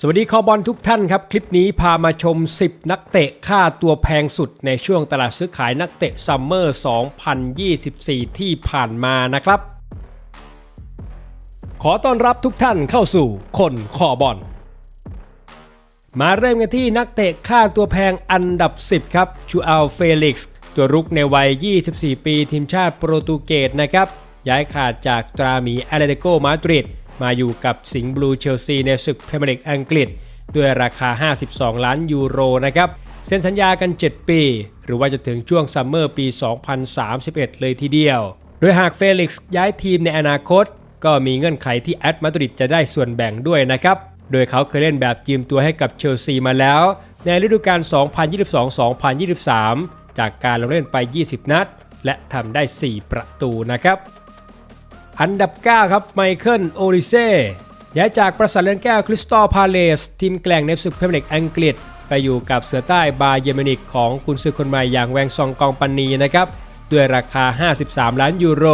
สวัสดีคอบอลทุกท่านครับ คลิปนี้พามาชม 10 นักเตะค่าตัวแพงสุดในช่วงตลาดซื้อขายนักเตะซัมเมอร์ 2024 ที่ผ่านมานะครับ ขอต้อนรับทุกท่านเข้าสู่คนคอบอลมาเริ่มกันที่นักเตะค่าตัวแพงอันดับ 10 ครับชูอัลเฟลิกซ์ตัวรุกในวัย 24 ปีทีมชาติโปรตุเกสนะครับย้ายขาดจากตราหมีอเลติโกมาดริด มาอยู่กับสิงห์บลูเชลซีในศึกพรีเมียร์ลีกอังกฤษ ด้วยราคา 52 ล้านยูโรนะครับเซ็นสัญญากัน 7 ปี หรือว่าจะถึงช่วงซัมเมอร์ปี 2031 เลยทีเดียว โดยหากเฟลิกซ์ย้ายทีมในอนาคต ก็มีเงื่อนไขที่แอตมาดริดจะได้ส่วนแบ่งด้วยนะครับ โดยเขาเคยเล่นแบบยืมตัวให้กับเชลซีมาแล้ว ในฤดูกาล 2022-2023 จากการลงเล่นไป 20 นัด และทำได้ 4 ประตูนะครับ อันดับ 9 ครับไมเคิลโอริเซ่ย้ายจากประสาทเรือนแก้วคริสตัลพาเลส ทีมแกล่งในศึกพรีเมียร์ลีกอังกฤษ ไปอยู่กับเสือใต้บาเยอร์มินิกของกุนซือคนใหม่อย่างแวงซองกองปันนีนะครับด้วยราคา 53 ล้านยูโร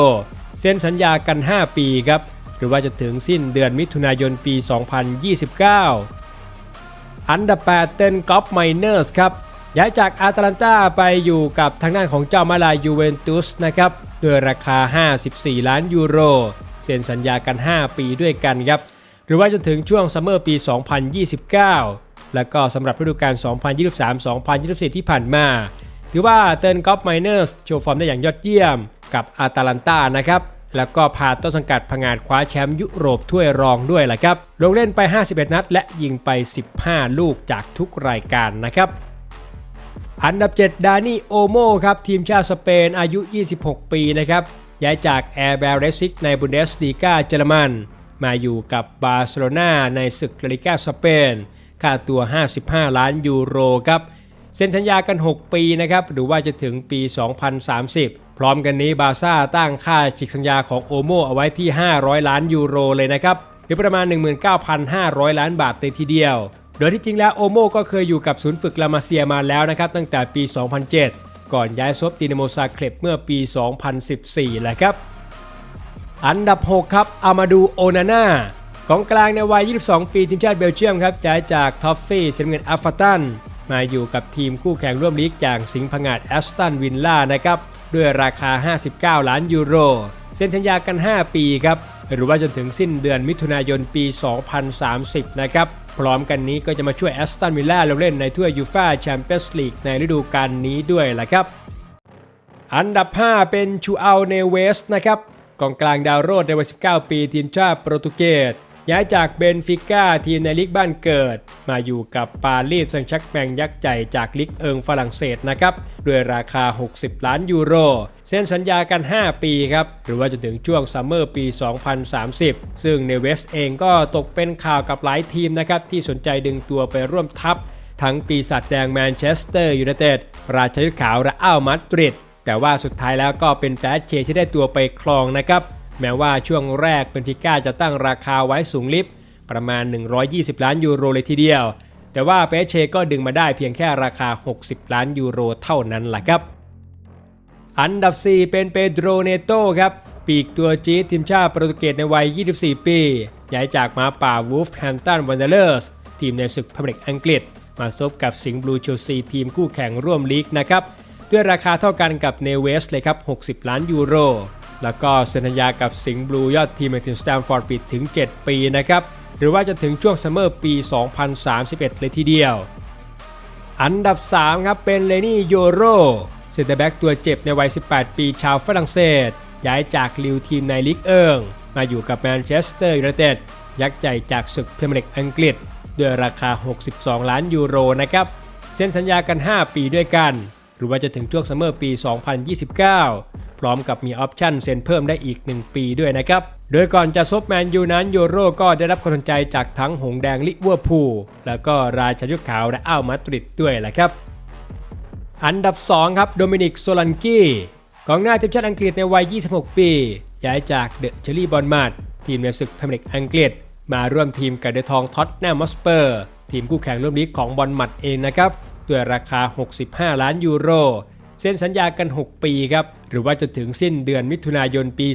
เซ็นสัญญากัน 5 ปีครับหรือว่าจะถึงสิ้นเดือนมิถุนายนปี 2029 อันดับ 8 เต้นกอล์ฟไมเนอร์สครับ ย้ายจากอาตแลนตาไปอยู่กับทางด้านของเจ้ามาลายูเวนตุสนะครับด้วยราคา 54 ล้านยูโรเซ็นสัญญากัน 5 ปีด้วยกันครับหรือว่าจนถึงช่วงซัมเมอร์ปี 2029 แล้วก็สำหรับฤดูกาล 2023-2024 ที่ผ่านมา ถือว่าเติร์นกอฟไมเนอร์สโชว์ฟอร์มได้อย่างยอดเยี่ยมกับอาตาลันตานะครับแล้วก็พาต้นสังกัดพังงาดคว้าแชมป์ยุโรปถ้วยรองด้วยแหละครับ ลงเล่นไป 51 นัด และยิงไป 15 ลูกจากทุกรายการนะครับ อันดับ 7 ดานี่โอโมครับทีมชาติสเปนอายุ 26 ปีนะครับย้ายจากแอร์แบลเรซิกในบุนเดสลีกาเยอรมัน มาอยู่กับบาร์เซโลนาในศึกลาลิกาสเปน ค่าตัว 55 ล้านยูโรครับเซ็นสัญญากัน 6 ปีนะครับหรือว่าจะถึงปี 2030 พร้อมกันนี้บาร์ซ่าตั้งค่าจิกสัญญาของโอโมเอาไว้ที่ 500 ล้านยูโรเลยนะครับหรือประมาณ 19,500 ล้านบาทเลยทีเดียว โดยที่จริงแล้วโอโมก็เคยอยู่กับศูนย์ฝึกลามาเซียมาแล้วนะครับตั้งแต่ปี 2007 ก่อนย้ายซบดินโมซาเคลบเมื่อปี 2014แหละครับ อันดับ 6 ครับอามาดูโอนาน่ากองกลางในวัย 22 ปีทีมชาติเบลเยียมครับย้ายจากทอฟฟี่เซนเงินอัฟฟตันมาอยู่กับทีมคู่แข่งร่วมลีกอย่างสิงห์พงาดแอสตันวินล่านะครับด้วยราคา 59 ล้านยูโรเซ็นสัญญากัน 5 ปีครับหรือว่าจนถึงสิ้นเดือนมิถุนายนปี 2030 นะครับ พร้อมกันนี้ก็จะมาช่วยแอสตันวิลล่าลงเล่นในถ้วยยูฟ่าแชมเปี้ยนส์ลีกในฤดูกาลนี้ด้วยแหละครับ อันดับ 5 เป็นชูอัลเนเวสนะครับกองกลางดาวโรดในวัย19 ปีทีมชาติโปรตุเกส ย้ายจากเบนฟิก้าทีมในลีกบ้านเกิด มาอยู่กับปารีสแซงต์แชร์กแมงยักษ์ใหญ่จากลีกเอิงฝรั่งเศสนะครับด้วยราคา 60 ล้านยูโร เซ็นสัญญากัน 5 ปีครับ หรือว่าจะถึงช่วงซัมเมอร์ปี 2030 ซึ่งเนเวสเองก็ตกเป็นข่าวกับหลายทีมนะครับที่สนใจดึงตัวไปร่วมทัพ ทั้งปีศาจแดงแมนเชสเตอร์ยูไนเต็ดราชยุทธขาวและอ้าวมาดริดแต่ว่าสุดท้ายแล้วก็เป็นแฟชเชที่ได้ตัวไปครองนะครับ แม้ว่าช่วงแรกเบนฟิก้าจะตั้งราคาไว้สูงลิฟประมาณ 120 ล้านยูโรเลยทีเดียว แต่ว่าเปเชก็ดึงมาได้เพียงแค่ราคา 60 ล้านยูโรเท่านั้นแหละครับ อันดับ 4 เป็นเปโดรเนโตครับ ปีกตัวจี๊ดทีมชาติโปรตุเกสในวัย 24 ปี ย้ายจากมาป่าวูฟแฮมตันวันเดอร์สทีมในศึกพรีเมียร์ลีกอังกฤษ มาซบกับสิงห์บลูเชลซีทีมคู่แข่งร่วมลีกนะครับ ด้วยราคาเท่ากันกับเนเวสเลยครับ 60 ล้านยูโร แล้วก็เซ็นสัญญากับสิงห์บลูยอดทีมในทีมสแตมฟอร์ดปิดถึง 7 ปีนะครับ หรือว่าจะถึงช่วงซัมเมอร์ปี 2031 เลยทีเดียว อันดับ 3 ครับ เป็นเลนี่โยโรเซนเตอร์แบ็กตัวเจ็บในวัย 18 ปีชาวฝรั่งเศส ย้ายจากลิวทีมในลีกเอิง มาอยู่กับแมนเชสเตอร์ยูไนเต็ดยักษ์ใหญ่จากศึกพรีเมียร์ลีกอังกฤษ ด้วยราคา 62 ล้านยูโรนะครับเซ็นสัญญากัน 5 ปีด้วยกัน หรือว่าจะถึงช่วงซัมเมอร์ปี 2029 พร้อมกับมีออปชั่นเซ็นเพิ่มได้อีก 1 ปีด้วยนะครับ โดยก่อนจะซบแมนยูนั้นโยโรก็ได้รับความสนใจจากทั้งหงแดงลิเวอร์พูลแล้วก็ราชายุทธขาวและอ้าวมาดริดด้วยแหละครับ อันดับ 2 ครับโดมินิกโซลันกี้กองหน้าทีมชาติอังกฤษในวัย 26 ปีย้ายจากเดอะเชอรี่บอลมาดทีมในศึกพรีเมียร์ลีกอังกฤษ มาร่วมทีมกับเดอะทองท็อตแนมมอสเปอร์ทีมคู่แข่งร่วมลีกของบอลมัดเองนะครับด้วยราคา 65 ล้านยูโร เซ็นสัญญากัน 6 ปีครับ หรือว่าจะถึงสิ้นเดือนมิถุนายนปี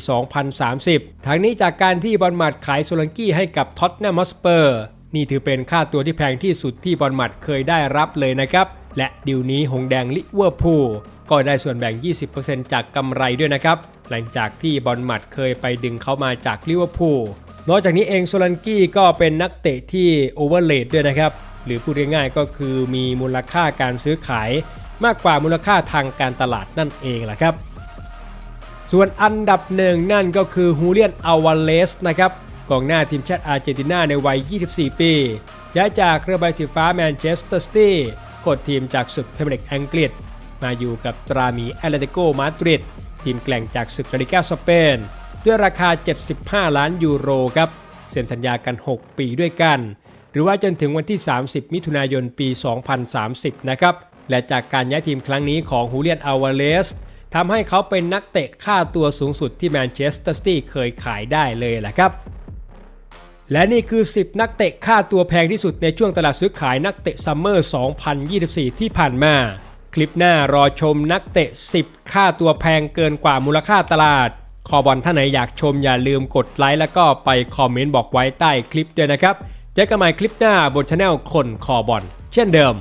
2030 ทั้งนี้จากการที่บอลมัดขายโซลันกี้ให้กับท็อตแนมมอสเปอร์นี่ถือเป็นค่าตัวที่แพงที่สุดที่บอลมัดเคยได้รับเลยนะครับ และดิวนี้หงแดงลิเวอร์พูลก็ได้ส่วนแบ่ง 20%จากกำไรด้วยนะครับ หลังจากที่บอลมัดเคยไปดึงเข้ามาจากลิเวอร์พูลนอกจากนี้เองโซลันกี้ก็เป็นนักเตะที่โอเวอร์เลดด้วยนะครับ หรือพูดง่ายๆก็คือมีมูลค่าการซื้อขาย มากกว่ามูลค่าทางการตลาดนั่นเองแหละครับ ส่วนอันดับหนึ่งนั่นก็คือฮูเลียนอาวาเลสนะครับกองหน้าทีมชาติอาร์เจนตินาในวัย 24 ปีย้ายจากเรือใบสีฟ้าแมนเชสเตอร์ซิตี้กดทีมจากศึกพรีเมียร์ลีกอังกฤษ มาอยู่กับตรามีแอตเลติโกมาดริดทีมแกล่งจากศึกลาลิกาสเปน ด้วยราคา 75 ล้านยูโรครับเซ็นสัญญากัน 6 ปีด้วยกัน หรือว่าจนถึงวันที่ 30 มิถุนายนปี 2030 นะครับ และจากการย้ายทีมครั้งนี้ของฮูเลียนอาวาเลสทำให้เขาเป็นนักเตะค่าตัวสูงสุดที่แมนเชสเตอร์ซิตี้เคยขายได้เลยแหละครับ และนี่คือ 10 นักเตะค่าตัวแพงที่สุดในช่วงตลาดซื้อขายนักเตะซัมเมอร์ 2024 ที่ผ่านมา คลิปหน้ารอชมนักเตะ 10 ค่าตัวแพงเกินกว่ามูลค่าตลาด คอบอลท่านไหนอยากชมอย่าลืมกดไลค์แล้วก็ไปคอมเมนต์บอกไว้ใต้คลิปด้วยนะครับ เจอกันใหม่คลิปหน้าบนช anel คนคอบอลเช่นเดิม